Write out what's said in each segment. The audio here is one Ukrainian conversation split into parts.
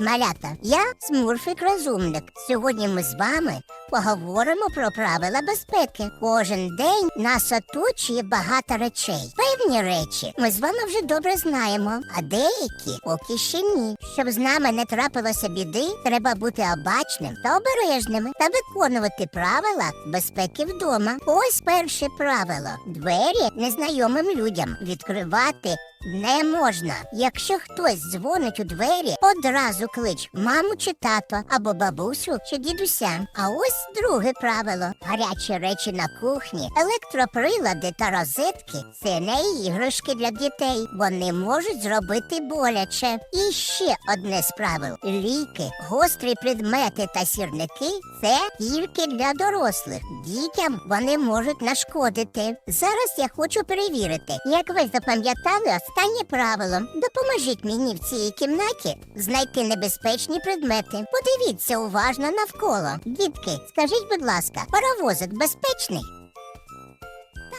малята! Я Смурфик Розумник. Сьогодні ми з вами поговоримо про правила безпеки. Кожен день нас оточує багато речей. Певні речі ми з вами вже добре знаємо, а деякі поки ще ні. Щоб з нами не трапилося біди, треба бути обачним та обережними та виконувати правила безпеки вдома. Ось перше правило: двері незнайомим людям відкривати не можна. Якщо хтось дзвонить у двері, одразу клич маму чи тато, або бабусю чи дідуся. А ось друге правило: гарячі речі на кухні, електроприлади та розетки це не іграшки для дітей. Вони можуть зробити боляче. І ще одне з правил: ліки, гострі предмети та сірники це тільки для дорослих. Дітям вони можуть нашкодити. Зараз я хочу перевірити, як ви запам'ятали останнє правило. Допоможіть мені в цій кімнаті знайти небезпечні предмети. Подивіться уважно навколо. Дітки, скажіть, будь ласка, паровозик безпечний?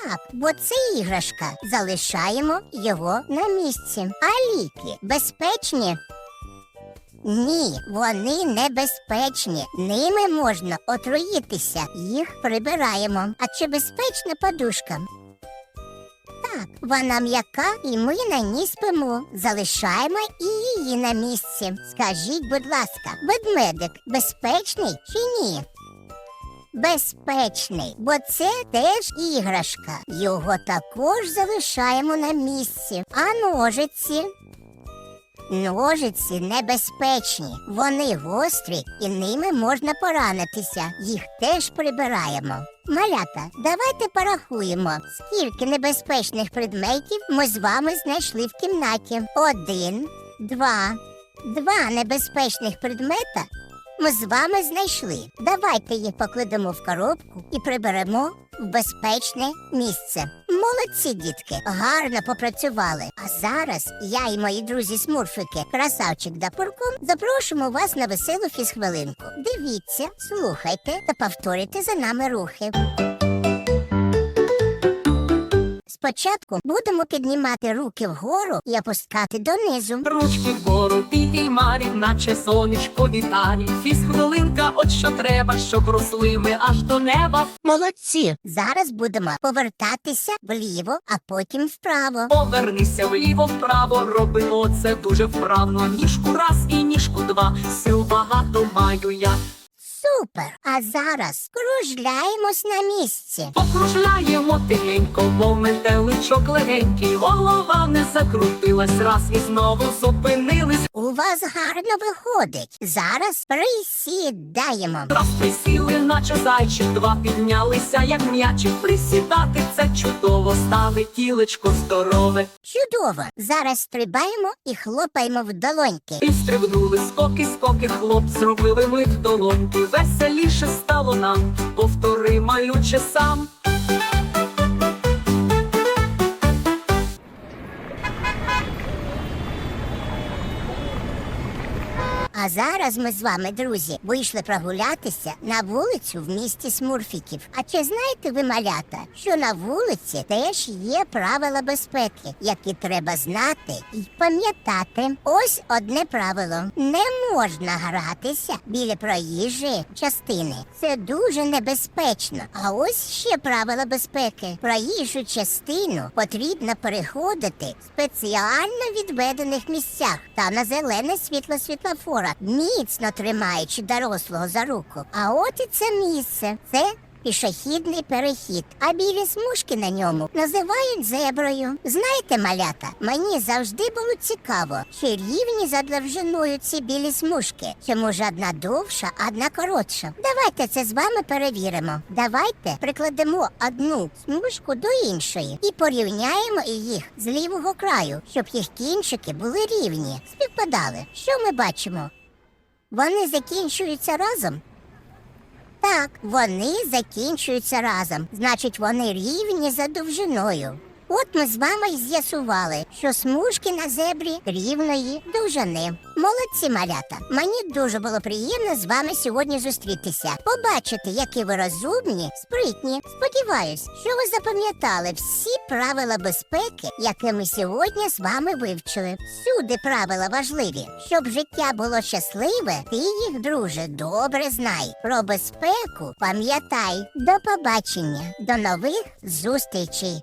Так, бо це іграшка. Залишаємо його на місці. А ліки безпечні? Ні, вони небезпечні. Ними можна отруїтися. Їх прибираємо. А чи безпечна подушка? Так, вона м'яка, і ми на ній спимо. Залишаємо і її на місці. Скажіть, будь ласка, ведмедик безпечний чи ні? Безпечний, бо це теж іграшка. Його також залишаємо на місці. А ножиці? Ножиці небезпечні, вони гострі і ними можна поранитися. Їх теж прибираємо. Малята, давайте порахуємо, скільки небезпечних предметів ми з вами знайшли в кімнаті. Один, два, два небезпечних предмета ми з вами знайшли. Давайте їх покладемо в коробку і приберемо в безпечне місце. Молодці, дітки, гарно попрацювали. А зараз я і мої друзі смурфики, красавчик да Пурком, запрошуємо вас на веселу фізхвилинку. Дивіться, слухайте та повторюйте за нами рухи. Спочатку будемо піднімати руки вгору і опускати донизу. Ручки вгору підіймарі, наче сонечко вітає. Фізхвилинка, от що треба, щоб росли ми аж до неба. Молодці! Зараз будемо повертатися вліво, а потім вправо. Повернися вліво, вправо, робимо це дуже вправно. Ніжку раз і ніжку два. Сил багато маю я. Супер! А зараз кружляємось на місці. Покружляємо тихенько, мов метеличок легенький. Голова не закрутилась раз і знову зупинились. У вас гарно виходить. Зараз присідаємо. Раз присіли, наче зайчик, два піднялися, як м'ячик. Присідати це чудово, стали тілечко здорове. Чудово! Зараз стрибаємо і хлопаємо в долоньки. І стрибнули скоки, скоки, хлоп, зробили ми в долоньки. Веселіше стало нам, повтори малюче сам. А зараз ми з вами, друзі, вийшли прогулятися на вулицю в місті Смурфіків. А чи знаєте ви, малята, що на вулиці теж є правила безпеки, які треба знати і пам'ятати? Ось одне правило: не можна гратися біля проїжджої частини. Це дуже небезпечно. А ось ще правила безпеки. Проїжджу частину потрібно переходити в спеціально відведених місцях та на зелене світло світлофора, міцно тримаючи дорослого за руку. А от і це місце. Це пішохідний перехід, а білі смужки на ньому називають зеброю. Знаєте, малята, мені завжди було цікаво, чи рівні за довжиною ці білі смужки, чи може одна довша, а одна коротша. Давайте це з вами перевіримо. Давайте прикладемо одну смужку до іншої і порівняємо їх з лівого краю, щоб їх кінчики були рівні, співпадали. Що ми бачимо? Вони закінчуються разом. Так, вони закінчуються разом. Значить, вони рівні за довжиною. От ми з вами й з'ясували, що смужки на зебрі рівної довжини. Молодці малята. Мені дуже було приємно з вами сьогодні зустрітися. Побачити, які ви розумні, спритні. Сподіваюсь, що ви запам'ятали всі правила безпеки, які ми сьогодні з вами вивчили. Всюди правила важливі, щоб життя було щасливе. Ти їх, друже, добре знай. Про безпеку пам'ятай. До побачення, до нових зустрічей.